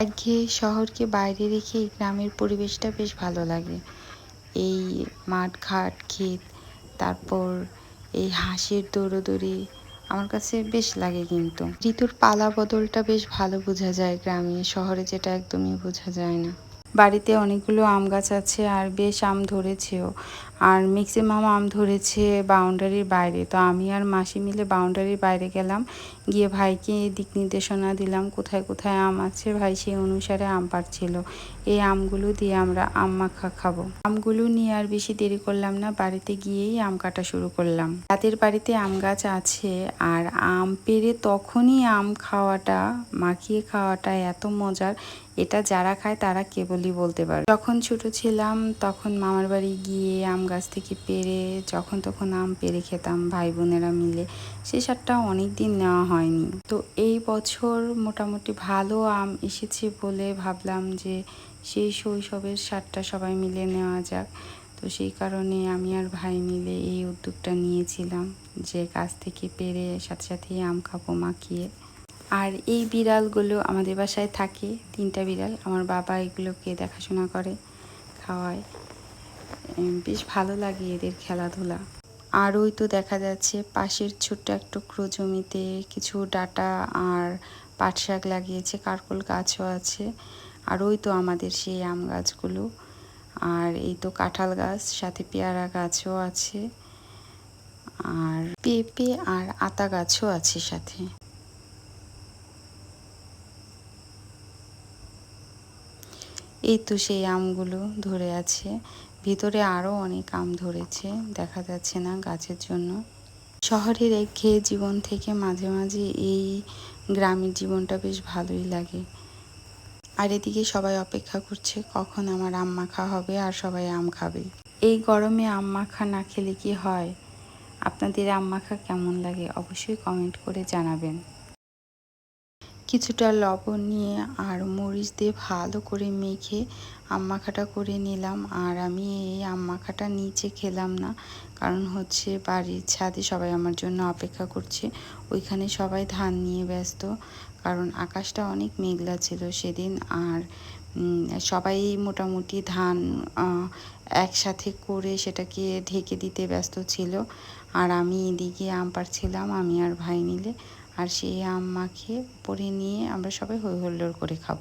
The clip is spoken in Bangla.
একঘেয়ে শহরকে বাইরে রেখে গ্রামের পরিবেশটা বেশ ভালো লাগে। এই মাঠ ঘাট ক্ষেত, তারপর এই হাঁসের দৌড়োদৌড়ি আমার কাছে বেশ লাগে কিন্তু। ঋতুর পালা বদলটা বেশ ভালো বোঝা যায় গ্রামে, শহরে যেটা একদমই বোঝা যায় না। বাড়িতে অনেকগুলো আম গাছ আছে আর বেশ আম ধরেছেও। আর ম্যাক্সিমাম আম ধরেছে বাউন্ডারির বাইরে। তো আমি আর মাসি মিলে বাউন্ডারির বাইরে গেলাম, গিয়ে ভাইকে দিক নির্দেশনা দিলাম, কোথায় কোথায় আম আছে, ভাই সেই অনুসারে আম পাড়ছিল। এই আমগুলো দিয়ে আমরা আম মাখা খাব। আমগুলো নিয়ে আর বেশি দেরি করলাম না, বাড়িতে গিয়েই আম কাটা শুরু করলাম। তাদের বাড়িতে আম গাছ আছে, আর আম পেরে তখনই আম খাওয়াটা, মাখিয়ে খাওয়াটা এত মজার, এটা যারা খায় তারা কেবলই বলতে পারে। যখন ছোট ছিলাম, তখন মামার বাড়ি গিয়ে আম গাছ থেকে পেরে, যখন তখন আম পেরে খেতাম ভাই বোনেরা মিলে। সে সারটা অনেক দিন নেওয়া হয়নি। তো এই বছর মোটামুটি ভালো আম এসেছে বলে ভাবলাম যে, সেই শৈশবের সারটা সবাই মিলে নেওয়া যাক। তো সেই কারণে আমি আর ভাই মিলে এই উদ্যোগটা নিয়েছিলাম যে, গাছ থেকে পেরে সাথে সাথেই আম খাব মাখিয়ে। আর এই বিড়ালগুলো আমাদের বাসায় থাকে, তিনটা বিড়াল। আমার বাবা এগুলোকে দেখাশোনা করে, খাওয়ায়। বেশ ভালো লাগে এদের খেলাধুলা। আর ওই তো দেখা যাচ্ছে পাশের ছোট্ট এক টুকরো জমিতে কিছু ডাটা আর পাট শাক লাগিয়েছে, কারকোল গাছও আছে। আর ওই তো আমাদের সেই আম গাছগুলো। আর এই তো কাঁঠাল গাছ, সাথে পেয়ারা গাছও আছে। আর পেঁপে আর আতা গাছও আছে সাথে। এই তো সেই আমগুলো ধরে আছে। ভিতরে আরও অনেক আম ধরেছে, দেখা যাচ্ছে না গাছের জন্য। শহরের একঘেয়ে জীবন থেকে মাঝে মাঝে এই গ্রামের জীবনটা বেশ ভালোই লাগে। আর এদিকে সবাই অপেক্ষা করছে, কখন আমার আম মাখা হবে আর সবাই আম খাবে। এই গরমে আম মাখা না খেলে কি হয়? আপনাদের আম মাখা কেমন লাগে? অবশ্যই কমেন্ট করে জানাবেন। কিছুটা লবণ নিয়ে আর মরিচ দিয়ে ভালো করে মেখে আম মাখাটা করে নিলাম। আর আমি এই আম্মাখাটা নিচে খেলাম না, কারণ হচ্ছে বাড়ির ছাদে সবাই আমার জন্য অপেক্ষা করছে। ওইখানে সবাই ধান নিয়ে ব্যস্ত, কারণ আকাশটা অনেক মেঘলা ছিল সেদিন। আর সবাই মোটামুটি ধান একসাথে করে সেটাকে ঢেকে দিতে ব্যস্ত ছিল। আর আমি এদিকে আম পারছিলাম আমি আর ভাই মিলে। আর সেই আম মাখিয়ে, পরে নিয়ে আমরা সবাই হৈ হুল্লোড় করে খাব।